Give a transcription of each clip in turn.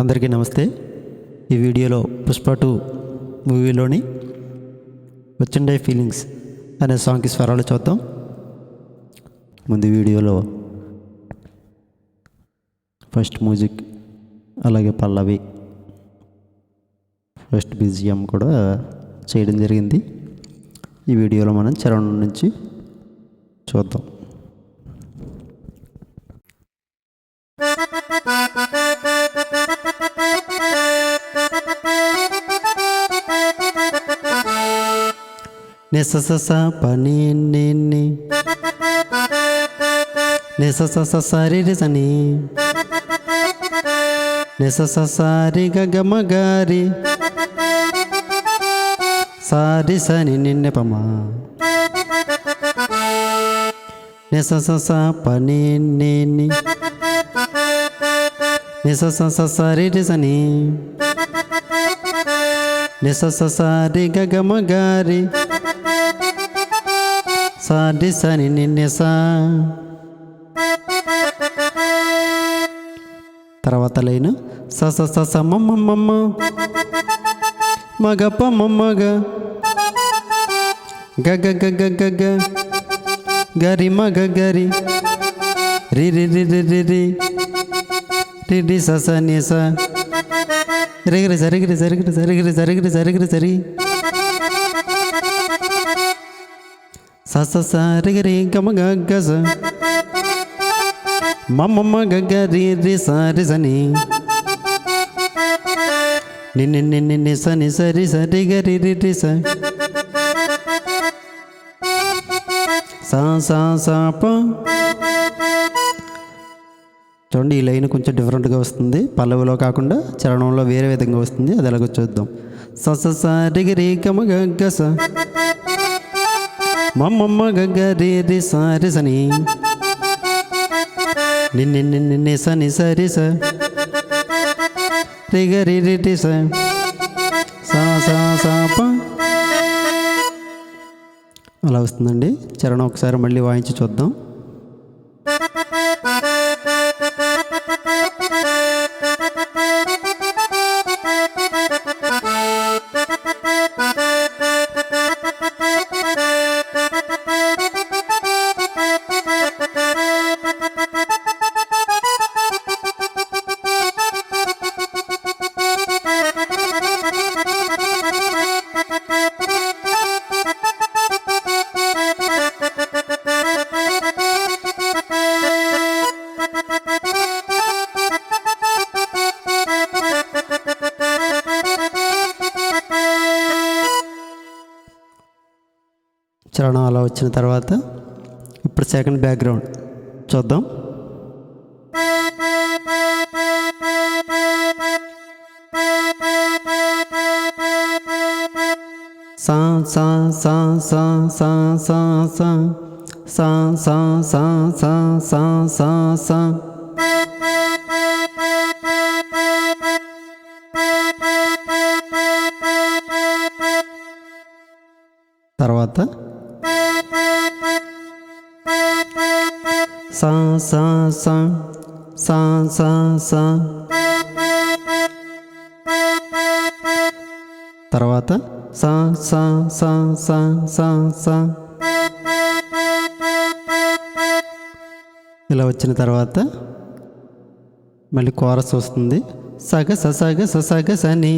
అందరికీ నమస్తే. ఈ వీడియోలో పుష్ప టూ మూవీలోని వచ్చిండే ఫీలింగ్స్ అనే సాంగ్కి స్వరాలు చూద్దాం. ముందు వీడియోలో ఫస్ట్ మ్యూజిక్ అలాగే పల్లవి ఫస్ట్ బీజిఎం కూడా చేయడం జరిగింది. ఈ వీడియోలో మనం చరణం నుంచి చూద్దాం. నిసస పని నిన్ని నిసస సరి రిసని నిసస సారి గమగారి. సారి సని నిన్నెపమా నిసస పని నిన్ని నిసస సరి రిసని సని నిస స సారి గ గ మ గారి సారి సని నిన్నె సా తర్వాత లైన్ స స స స మ మ మ మ మగ ప మ మగ గ గ గ గ గ గ గరి మగ గరి రి రి రి రి రి రి రి రి స జరిగిరి జరిగిరి జరిగిరి జరిగిరి జరిగిరి జరిగిరి జరి సస సారిగిరి గమగ గజ మమ్మమ్మ గగరి రి సారి సని నిన్ను నిన్ను నిస నిసరి సరి గరి రి రి స. సా సా సా ప. చూడండి ఈ లైన్ కొంచెం డిఫరెంట్గా వస్తుంది. పల్లవిలో కాకుండా చరణంలో వేరే విధంగా వస్తుంది. అది ఎలాగో చూద్దాం. స స. స గగ్గ గ రి గ మ గ గ స మమ్మ రి రి స రి ని నిన్ను నిన్ను నిస రిగ రి రి రి స. సా సా సా ప. అలా వస్తుందండి. చరణం ఒకసారి మళ్ళీ వాయించి చూద్దాం. అలా వచ్చిన తర్వాత ఇప్పుడు సెకండ్ బ్యాక్గ్రౌండ్ చూద్దాం సా సా సా సా సా సా సా సా సా సా సా సా సా సా సా సా సా సా సా. తర్వాత సా సా సా సా సా సా. ఇలా వచ్చిన తర్వాత మళ్ళీ కోరస్ వస్తుంది. సగ ససగ ససగ సని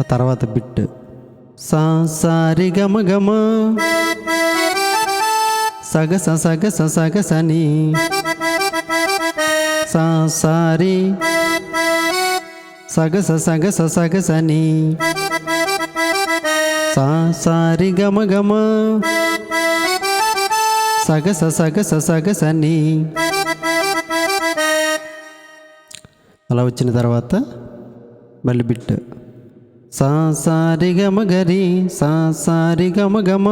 ఆ తర్వాత బిట్ సా సారి గమ గమ సగ స సగ స సగ సని. సారి సగ స సగ స సగ సని. సారి గమ గమ. సగ స సగ స సగ సని. అలా వచ్చిన తర్వాత మళ్ళీ బిట్. సారి గమ గరి. సారి గమ గమ.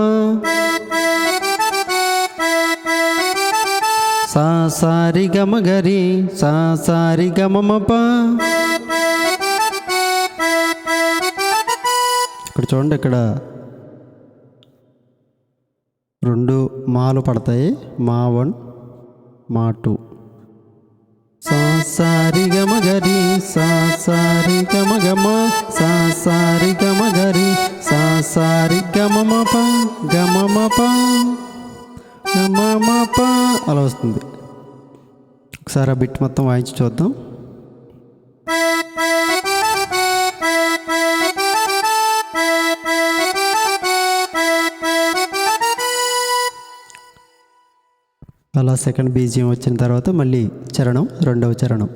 సా సారి గమ గరి సా సారి గమ ఇక్కడ చూడండి ఇక్కడ రెండు మాలు పడతాయి. మా వన్ మా టూ. సా సారి గమ గరి సా సారి గమ గమ సా సారి గమ గరి సా సారి గమ మప గమ మప ఒకసారి ఆ బిట్ మొత్తం వాయించి చూద్దాం. అలా సెకండ్ బీజియం వచ్చిన తర్వాత మళ్ళీ చరణం రెండవ చరణం.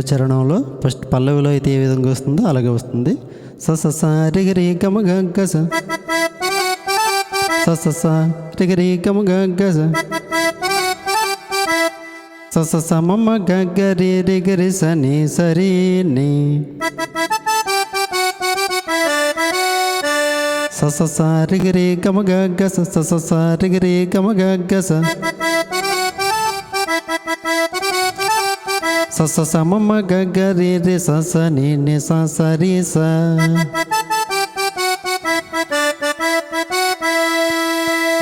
రెండవ చరణంలో ఫస్ట్ పల్లవిలో అయితే ఏ విధంగా వస్తుందో అలాగే వస్తుంది స స స రిగరి గమ గ గ స స స స రిగరి గమ గ గ స స స మమ గ గ రి స ని స రి ని స స స గమ గ గ స స స గమ గ స స గ గ రి రి స స ని ని స స రి స.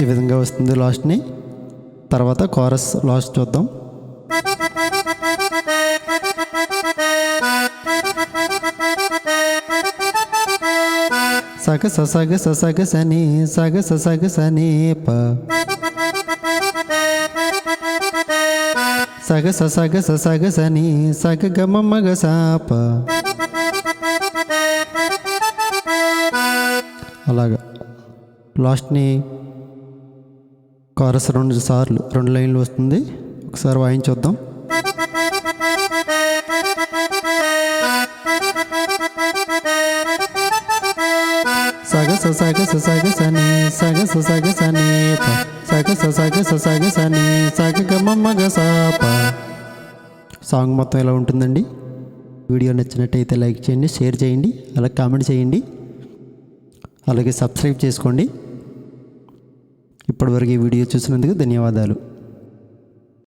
ఈ విధంగా వస్తుంది లాస్ట్ని. తర్వాత కోరస్ లాస్ట్ చూద్దాం. సగ స సగ స సగ స ని సగ స సగ ప. సగస సగస సగ స సగ స ని సాప అలాగా. లాస్ట్ని కారస్ రెండు సార్లు రెండు లైన్లు వస్తుంది. ఒకసారి వాయించొద్దాం సగస సగస సగసని సగస సగ ప. సగ సగ సగ స సగ సాంగ్ మొత్తం ఎలా ఉంటుందండి? వీడియో నచ్చినట్టయితే లైక్ చేయండి షేర్ చేయండి అలాగే కామెంట్ చేయండి. అలాగే సబ్స్క్రైబ్ చేసుకోండి. ఇప్పటివరకు ఈ వీడియో చూసినందుకు ధన్యవాదాలు.